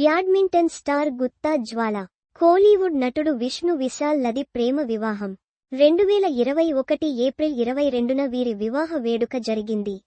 Badminton star Gutta Jwala Kollywood నటుడు విష్ణు విశాల్ లది ప్రేమ వివాహం. రెండు వేల ఇరవై ఒకటి ఏప్రిల్ ఇరవై రెండున వీరి వివాహ వేడుక జరిగింది.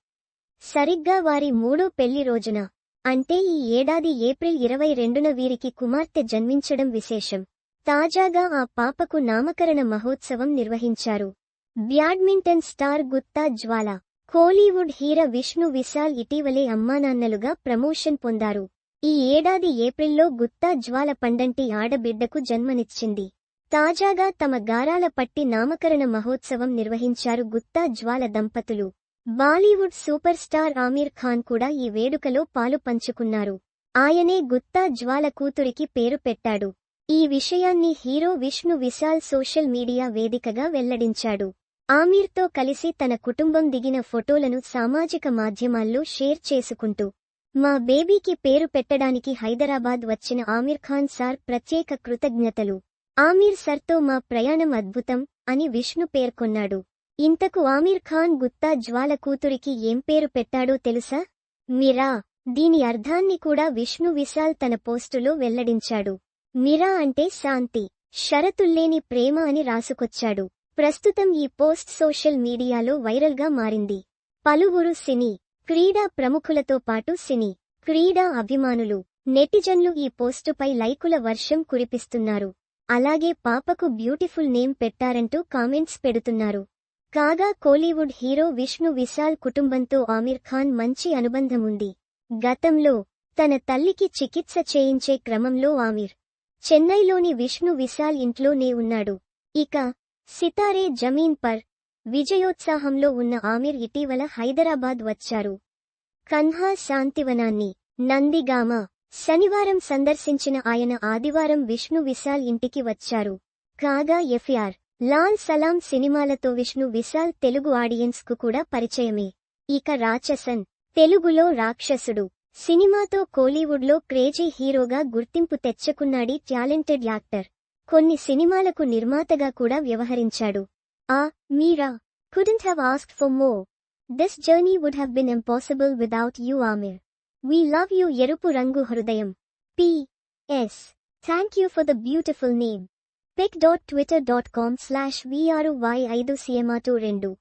సరిగ్గా వారి మూడో పెళ్ళి రోజున అంటే ఈ ఏడాది ఏప్రిల్ ఇరవై రెండున వీరికి కుమార్తె జన్మించడం విశేషం. తాజాగా ఆ పాపకు నామకరణ మహోత్సవం నిర్వహించారు. Badminton star Gutta Jwala Kollywood hero Vishnu Vishal ఇటీవలే అమ్మానాన్నలుగా ప్రమోషన్ పొందారు. ఈ ఏడాది ఏప్రిల్లో గుత్తా జ్వాల పండంటి ఆడబిడ్డకు జన్మనిచ్చింది. తాజాగా తమ గారాల పట్టి నామకరణ మహోత్సవం నిర్వహించారు గుత్తా జ్వాల దంపతులు. బాలీవుడ్ సూపర్ స్టార్ ఆమీర్ ఖాన్ కూడా ఈ వేడుకలో పాలు పంచుకున్నారు. ఆయనే గుత్తా జ్వాల కూతురికి పేరు పెట్టాడు. ఈ విషయాన్ని hero Vishnu Vishal social media వేదికగా వెల్లడించాడు. ఆమీర్తో కలిసి తన కుటుంబం దిగిన ఫోటోలను సామాజిక మాధ్యమాల్లో షేర్ చేసుకుంటూ మా బేబీకి పేరు పెట్టడానికి హైదరాబాద్ వచ్చిన ఆమీర్ ఖాన్ సార్ ప్రత్యేక కృతజ్ఞతలు. ఆమీర్ సర్తో మా ప్రయాణం అద్భుతం అని విష్ణు పేర్కొన్నాడు. ఇంతకు ఆమీర్ ఖాన్ గుత్తా జ్వాల కూతురికి ఏం పేరు పెట్టాడో తెలుసా? మిరా దీని అర్థాన్ని కూడా విష్ణు విశాల్ తన పోస్టులో వెల్లడించాడు. మిరా అంటే శాంతి షరతుల్లేని ప్రేమ అని రాసుకొచ్చాడు. ప్రస్తుతం ఈ పోస్ట్ సోషల్ మీడియాలో వైరల్గా మారింది. పలువురు సినీ క్రీడా ప్రముఖులతో పాటు సినీ క్రీడా అభిమానులు నెటిజన్లు ఈ పోస్టుపై లైకుల వర్షం కురిపిస్తున్నారు. అలాగే పాపకు బ్యూటిఫుల్ నేమ్ పెట్టారంటూ కామెంట్స్ పెడుతున్నారు. కాగా కోలీవుడ్ హీరో విష్ణు విశాల్ కుటుంబంతో ఆమిర్ ఖాన్ మంచి అనుబంధముంది. గతంలో తన తల్లికి చికిత్స చేయించే క్రమంలో ఆమిర్ చెన్నైలోని విష్ణు విశాల్ ఇంట్లోనే ఉన్నాడు. ఇక సితారే జమీన్ పర్ విజయోత్సాహంలో ఉన్న ఆమిర్ ఇటీవల హైదరాబాద్ వచ్చారు. కన్హా శాంతివనాన్ని నందిగామ శనివారం సందర్శించిన ఆయన ఆదివారం విష్ణు విశాల్ ఇంటికి వచ్చారు. కాగా ఎఫ్ఆర్ లాల్ సలాం సినిమాలతో విష్ణు విశాల్ తెలుగు ఆడియన్స్కు కూడా పరిచయమే. ఇక రాచసన్ తెలుగులో రాక్షసుడు సినిమాతో కోలీవుడ్లో క్రేజీ హీరోగా గుర్తింపు తెచ్చుకున్నాడి టాలెంటెడ్ యాక్టర్. కొన్ని సినిమాలకు నిర్మాతగా కూడా వ్యవహరించాడు. Ah, Mira, couldn't have asked for more. This journey would have been impossible without you, Amir. We love you, Yerupu Rangu Hrudayam. P. S. Thank you for the beautiful name. pic.twitter.com slash vry5cma2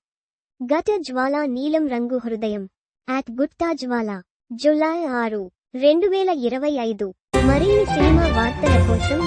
గత జ్వాల నీలం రంగు హృదయం at గుట్తా Jwala July ఆరు రెండు వేల ఇరవై ఐదు మరిన్ని సినిమా వార్తల కోసం